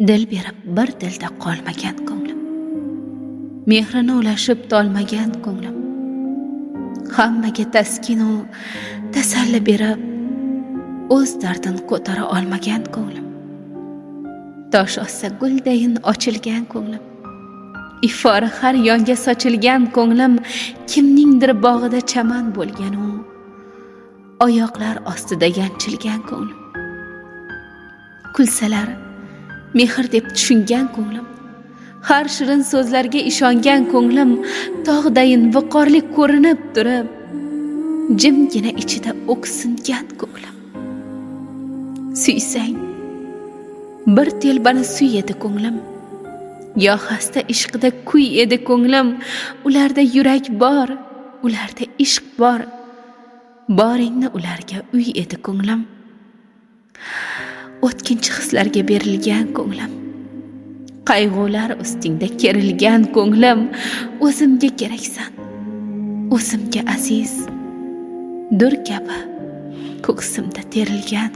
dil berib bir dilda qolmagan ko'nglim. Mehrini ulashib tolmagan ko'nglim. Hammaga taskinu tasalli berib o'z dardini ko'tara olmagan ko'nglim. Tosh ossa guldayin ochilgan ko'nglim. Ifori har yonga sochilgan ko'nglim kimningdir bog'ida chaman bo'lganu oyoqlar ostida yanchilgan ko'nglim. Kulsalar mehr deb tushungan ko'nglim. Har shirin so'zlarga ishongan ko'nglim tog'dayin viqorli ko'rinib turib jimgina ichida o'ksingan ko'nglim. Suysang bir telbani suy edi ko'nglim. Yo xasta ishqida kuy edi ko'nglim. Ularda yurak bor ularda ishq bor. Boringni ularga uy edi ko'nglim. O'tkinchi hislarga berilgan ko'nglim. Qayg'ular ustingda kerilgan ko'nglim. O'zimga keraksan o'zimga aziz. Dur kabi ko'ksimda terilgan